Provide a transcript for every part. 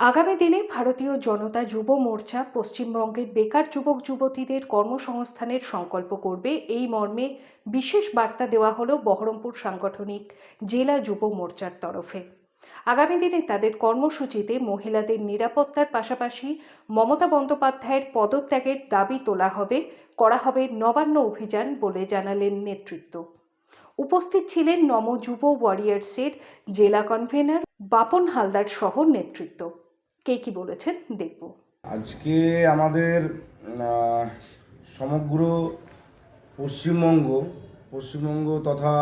আগামী দিনে ভারতীয় জনতা যুব মোর্চা পশ্চিমবঙ্গের বেকার যুবক যুবতীদের কর্মসংস্থানের সংকল্প করবে। এই মর্মে বিশেষ বার্তা দেওয়া হলো বহরমপুর সাংগঠনিক জেলা যুব মোর্চার তরফে। আগামী দিনে তাদের কর্মসূচিতে মহিলাদের নিরাপত্তার পাশাপাশি মমতা বন্দ্যোপাধ্যায়ের পদত্যাগের দাবি তোলা হবে, করা হবে নবান্ন অভিযান বলে জানালেন নেতৃত্ব। উপস্থিত ছিলেন নম যুব ওয়ারিয়ার্সের জেলা কনভেনর বাপন হালদার সহ নেতৃত্ব। কে কি বলেছেন দেখব। আজকে আমাদের সমগ্র পশ্চিমবঙ্গ পশ্চিমবঙ্গ তথা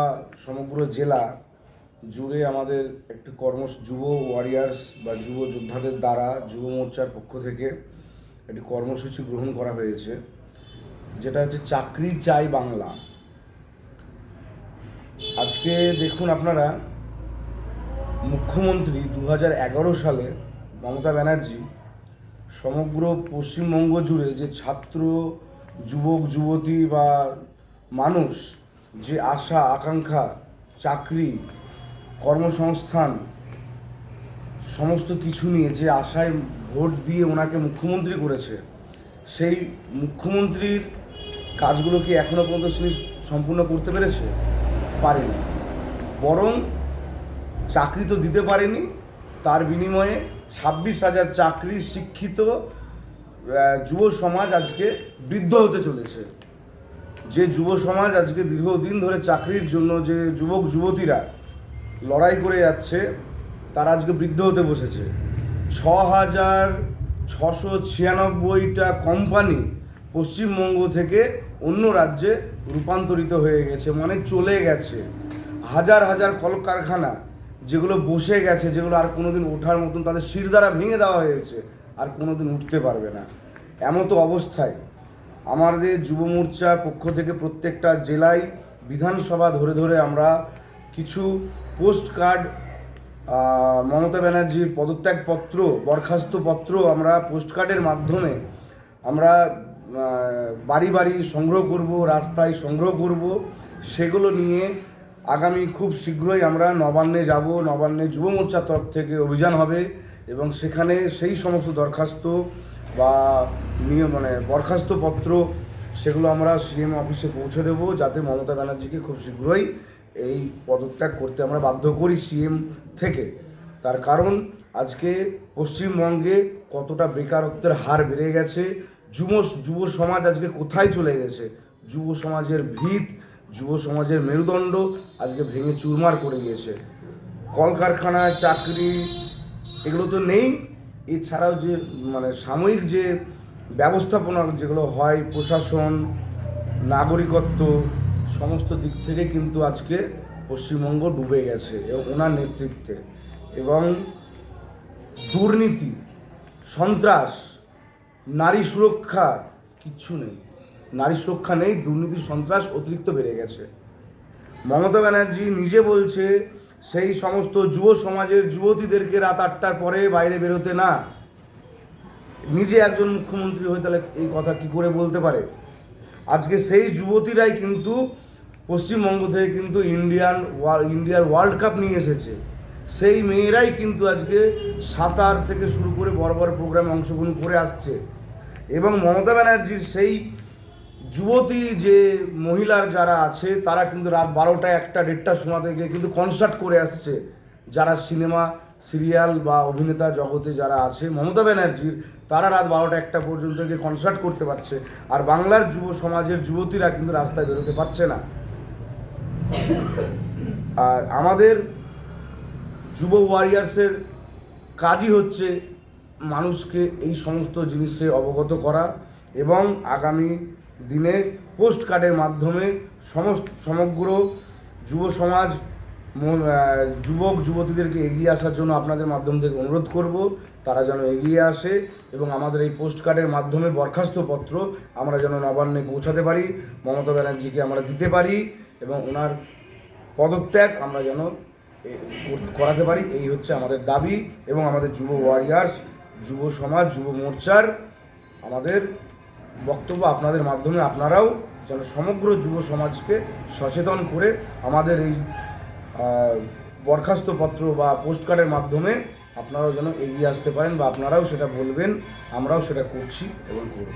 সমগ্র জেলা জুড়ে আমাদের একটি কর্ম, যুব ওয়ারিয়ার্স বা যুব যোদ্ধাদের দ্বারা, যুব মোর্চার পক্ষ থেকে একটি কর্মসূচি গ্রহণ করা হয়েছে, যেটা হচ্ছে চাকরি চাই বাংলা। আজকে দেখুন আপনারা, মুখ্যমন্ত্রী দু হাজার এগারো সালে মমতা ব্যানার্জি সমগ্র পশ্চিমবঙ্গ জুড়ে যে ছাত্র, যুবক, যুবতী বা মানুষ যে আশা, আকাঙ্ক্ষা, চাকরি, কর্মসংস্থান, সমস্ত কিছু নিয়ে যে আশায় ভোট দিয়ে ওনাকে মুখ্যমন্ত্রী করেছে, সেই মুখ্যমন্ত্রীর কাজগুলো কি এখনও পর্যন্ত তিনি সম্পূর্ণ করতে পেরেছে? পারেনি। বরং চাকরি তো দিতে পারেনি, তার বিনিময়ে ছাব্বিশ হাজার চাকরি শিক্ষিত যুব সমাজ আজকে বৃদ্ধ হতে চলেছে। যে যুব সমাজ আজকে দীর্ঘদিন ধরে চাকরির জন্য যে যুবক, যুবতীরা লড়াই করে যাচ্ছে, তারা আজকে বৃদ্ধ হতে বসেছে। ছ হাজার ছশো ছিয়ানব্বইটা কোম্পানি পশ্চিমবঙ্গ থেকে অন্য রাজ্যে রূপান্তরিত হয়ে গেছে মানে চলে গেছে। হাজার হাজার কলকারখানা যেগুলো বসে গেছে, যেগুলো আর কোনোদিন ওঠার মতন তাদের শির দ্বারা ভেঙে দেওয়া হয়েছে, আর কোনোদিন উঠতে পারবে না। এমতো অবস্থায় আমাদের যুব মোর্চার পক্ষ থেকে প্রত্যেকটা জেলায় বিধানসভা ধরে ধরে আমরা কিছু পোস্ট কার্ড মমতা ব্যানার্জির পদত্যাগপত্র, বরখাস্ত পত্র আমরা পোস্ট কার্ডের মাধ্যমে আমরা বাড়ি বাড়ি সংগ্রহ করব, রাস্তায় সংগ্রহ করব, সেগুলো নিয়ে আগামী খুব শীঘ্রই আমরা নবান্নে যাব, নবান্নে যুব মোর্চার তরফ থেকে অভিযান হবে এবং সেখানে সেই সমস্ত দরখাস্ত বা নিয়ে মানে বরখাস্ত পত্র সেগুলো আমরা সিএম অফিসে পৌঁছে দেব যাতে মমতা ব্যানার্জিকে খুব শীঘ্রই এই পদত্যাগ করতে আমরা বাধ্য করি সিএম থেকে। তার কারণ আজকে পশ্চিমবঙ্গে কতটা বেকারত্বের হার বেড়ে গেছে, যুব যুব সমাজ আজকে কোথায় চলে গেছে? যুব সমাজের ভিত যুব সমাজের মেরুদণ্ড আজকে ভেঙে চুরমার করে গিয়েছে কলকারখানায় চাকরি, এগুলো তো নেই। এছাড়াও যে মানে সাময়িক যে ব্যবস্থাপনা যেগুলো হয়, প্রশাসন, নাগরিকত্ব, সমস্ত দিক থেকে কিন্তু আজকে পশ্চিমবঙ্গ ডুবে গেছে এবং ওনার নেতৃত্বে। এবং দুর্নীতি, সন্ত্রাস, নারী সুরক্ষা কিচ্ছু নেই। নারী সুরক্ষা নেই দুর্নীতি সন্ত্রাস অতিরিক্ত বেড়ে গেছে। মমতা ব্যানার্জি নিজে বলছে, সেই সমস্ত যুব সমাজের যুবতীদেরকে রাত আটটার পরে বাইরে বেরোতে না। নিজে একজন মুখ্যমন্ত্রী হয়ে তাহলে এই কথা কি করে বলতে পারে? আজকে সেই যুবতীরাই কিন্তু পশ্চিমবঙ্গ থেকে কিন্তু ইন্ডিয়ান ইন্ডিয়ার ওয়ার্ল্ড কাপ নিয়ে এসেছে। সেই মেয়েরাই কিন্তু আজকে সাঁতার থেকে শুরু করে বড় বড় প্রোগ্রামে অংশগ্রহণ করে আসছে। এবং মমতা ব্যানার্জির সেই যুবতী যে মহিলার যারা আছে, তারা কিন্তু রাত বারোটা একটা দেড়টার সময় থেকে কিন্তু কনসার্ট করে আসছে। যারা সিনেমা, সিরিয়াল বা অভিনেতা জগতে যারা আছে, মমতা ব্যানার্জির, তারা রাত বারোটা একটা পর্যন্ত গিয়ে কনসার্ট করতে পারছে। আর বাংলার যুব সমাজের যুবতীরা কিন্তু রাস্তায় বেরোতে পারছে না। আর আমাদের যুব ওয়ারিয়ার্সের কাজই হচ্ছে মানুষকে এই সমস্ত জিনিসে অবগত করা এবং আগামী দিনে পোস্ট কার্ডের মাধ্যমে সমস্ত, সমগ্র যুব সমাজ যুবক, যুবতীদেরকে এগিয়ে আসার জন্য আপনাদের মাধ্যম থেকে অনুরোধ করব, তারা যেন এগিয়ে আসে এবং আমাদের এই পোস্ট কার্ডের মাধ্যমে বরখাস্ত পত্র আমরা যেন নবান্নে পৌঁছাতে পারি, মমতা ব্যানার্জিকে আমরা দিতে পারি এবং ওনার পদত্যাগ আমরা যেন করাতে পারি, এই হচ্ছে আমাদের দাবি এবং আমাদের যুব ওয়ারিয়ার্স যুব সমাজ, যুব মোর্চার আমাদের বক্তব্য আপনাদের মাধ্যমে আপনারাও যেন সমগ্র যুব সমাজকে সচেতন করে আমাদের এই বরখাস্তপত্র বরখাস্ত পত্র বা পোস্ট কার্ডের মাধ্যমে আপনারাও যেন এগিয়ে আসতে পারেন বা আপনারাও সেটা বলবেন, আমরাও সেটা করছি এবং করব।